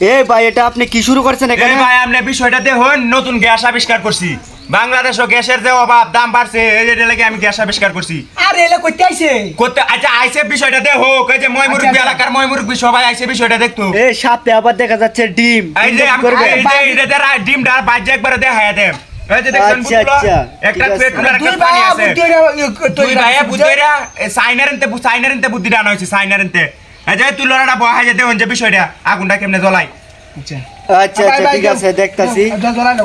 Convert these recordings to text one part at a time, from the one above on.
এ ভাই এটা আপনি কি শুরু করছেন এখানে? ভাই আপনি বিষয়টা দেখুন নতুন গ্যাস আবিষ্কার করছি। বাংলাদেশও গ্যাসের যে অভাব দাম বাড়ছে এই যে লাগে আমি গ্যাস আবিষ্কার করছি। আরে এলে কইতে আইছে? করতে আচ্ছা আইসে বিষয়টা দে হোক এই যে ময় মুরব্বী আচ্ছা, আচ্ছা। এলাকার ময় সবাই আইসে বিষয়টা দেখতো। এ সাথে আবার দেখা যাচ্ছে ডিম। এই যে আমি এই যে ডিমটা বাজে একবারে দেখায় এই আচ্ছা? আচ্ছা, একটা ঠিক আছে। পেট্রোল আর দুই একটা পানি যে তুই লড়াটা বহাই যেতে হন যে বিষয়টা। আগুনটা কেমনে জ্বলাই? আচ্ছা। আচ্ছা আচ্ছা ঠিক আছে দেখতাছি। জ্বলাই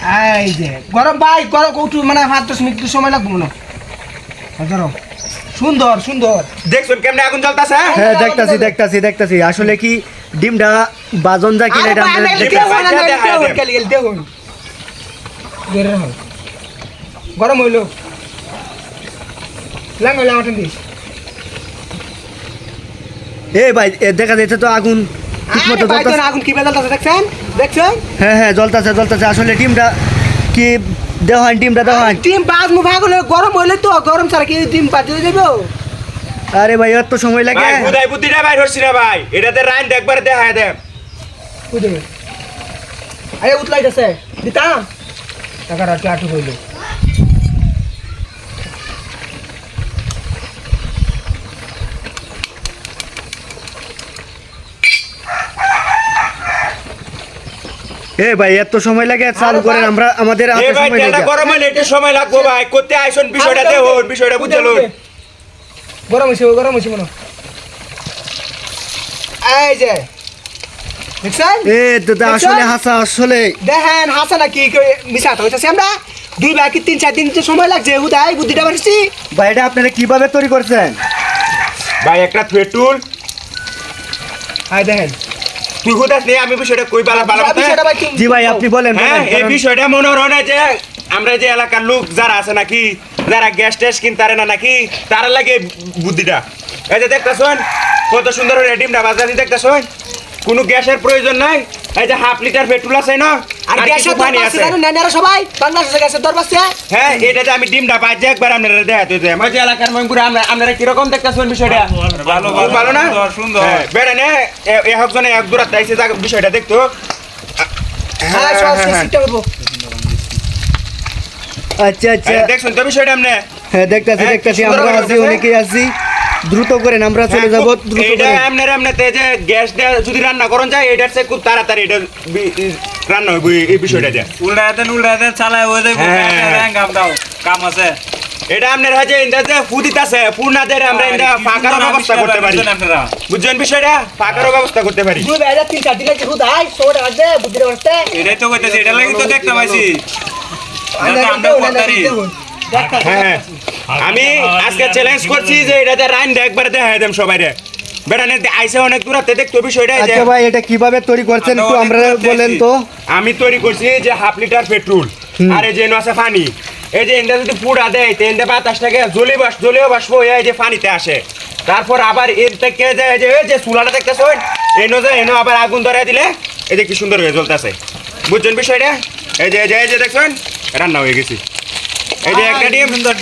হ্যাঁ। এই যে গরম ভাই গরম কৌটু মানে হাত দশ মিনিট সময় লাগবে মনে হয়। ধরো। সুন্দর সুন্দর। দেখছুন কেমনে আগুন জ্বলতাছে হ্যাঁ? দেখতাছি দেখতাছি দেখতাছি। আসলে কি ডিমটা বাজন যা কিনা এটা আমাদের আরে দেখতে- না, দেখা দেখো, যাবে। খালি খালি দেখো। বের হও। গরম হইল। লাঙ্গ লাঙ্গটা দিস এ ভাই এ দেখা যাচ্ছে তো আগুন ঠিক মতো আরে ভাই, জ্বলতাছে। তোর আগুন কি বেজাল দেখছেন? দেখছেন? হ্যাঁ হ্যাঁ জ্বলতাছে জ্বলতাছে। আসলে ডিমটা কি দেওয়ান ডিমটা দেওয়ান? ডিম বাজ মু ভাগ হলে গরম হইলে তো গরম ছাড়া কি ডিম পাতে দেবো আরে ভাই এত সময় লাগে। ভাই বুধাই বুদ্ধিটা বাইর হচ্ছি না ভাই। এটাতে রাইন একবার দেখায় দে বুঝে আরে উতলাই গেছে দিতাম টাকা রাখতে আটু হইল। এ ভাই এত সময় লাগে চালু করেন আমরা আমাদের এ হাতে সময় লাগে। গরম হইলে একটু সময় লাগবো ভাই করতে আইসন বিষয়টা দে হন বিষয়টা বুঝে লুন গরম হয়েছে গরম হয়েছে মনে। এই যে দেখছেন? এ দাদা আসলে হাসা আসলে। দেখেন হাসা নাকি মিশা তো হইতেছে আমরা। দুই বাকি তিন চার দিন যে সময় লাগছে হুদাই বুদ্ধিটা পারছি ভাই এটা আপনারা কীভাবে তৈরি করছেন? ভাই একটা পেট্রোল হাই দেখেন তুই হুদাস নেই আমি বিষয়টা কই পালা কি- জি ভাই আপনি বলেন হ্যাঁ এই বিষয়টা মনে হলো না যে আমরা যে এলাকার লোক যারা আছে নাকি যারা গ্যাস ট্যাস কিনতারে না নাকি তারা লাগে বুদ্ধিটা। এই যে দেখতেছেন কত সুন্দর রেডিমটা বাজারে দেখতেছেন কোনো গ্যাসের প্রয়োজন নাই। এই যে হাফ লিটার পেট্রোল আছে না আর গ্যাসের পানি আছে নেনারা সবাই বাংলাদেশে গ্যাসের দর পাচ্ছে হ্যাঁ? এটা যে আমি ডিমটা একবার আপনারা দেখাতে যে আমার যে এলাকার মঙ্গুরা আমরা আপনারা কীরকম দেখতেছেন বিষয়টা? ভালো, খুব ভালো না? সুন্দর, সুন্দর। হ্যাঁ, বেড়ে নে এ একজনে এক দূরাত আইসে যা বিষয়টা দেখতো। হ্যাঁ সব সিস্টেম করব আচ্ছা আচ্ছা। হ্যাঁ, দেখছেন তো বিষয়টা আপনি? হ্যাঁ দেখতাছি হ্যাঁ, দেখতাছি আমরা আছি অনেকেই আছি। দ্রুত করেন আমরা চলে যাব দ্রুত এইটা করেন আপনার আপনাতে যে গ্যাস দেয়া যদি রান্না করেন যায় এটার চেয়ে খুব তাড়াতাড়ি এটা রান্না হবে এই বিষয়টা দিয়ে উল্টা হাতে উল্টা হাতে চালায় হয়ে যাবে হ্যাঁ। কাম দাও কাম আছে। এটা আপনার হাতে এটা যে ফুদিত আছে না দিয়ে আমরা এটা ফাঁকার ব্যবস্থা করতে পারি। বুঝছেন বিষয়টা? ফাঁকার ব্যবস্থা করতে পারি। দুই বেলা তিন চার দিন লাগছে হুদাই সবটা লাগছে বুদ্ধিটা পারছে এটাই তো কইতেছি এটা লাগি তো দেখতে পাইছি। এটা তো আমরা পদ্মারি হ্যাঁ। আমি আজকে চ্যালেঞ্জ করছি যে এটাতে রাইন একবার দেখা দেন সবাই রে বেড়ানে আইসে অনেক দূরাতে দেখতো বিষয়টা যে আচ্ছা ভাই এটা কীভাবে তৈরি করছেন একটু আমরা বলেন তো। আমি তৈরি করছি যে হাফ লিটার পেট্রোল আর এই যে এনে আছে পানি। এই যে এটা যদি পুড়া দেয় তো এনতে বাতাসটাকে জ্বলে বাস জ্বলেও বাসবো এই যে পানিতে আসে। তারপর আবার এর থেকে যে এই যে এই যে চুলাটা দেখতেছ এনো যে এনো আবার আগুন ধরে দিলে এই যে কি সুন্দর হয়ে জ্বলতেছে। বুঝছেন বিষয়টা? এই যে এই যে দেখছেন রান্না হয়ে গেছি। এই যে একটা ডিম। সুন্দর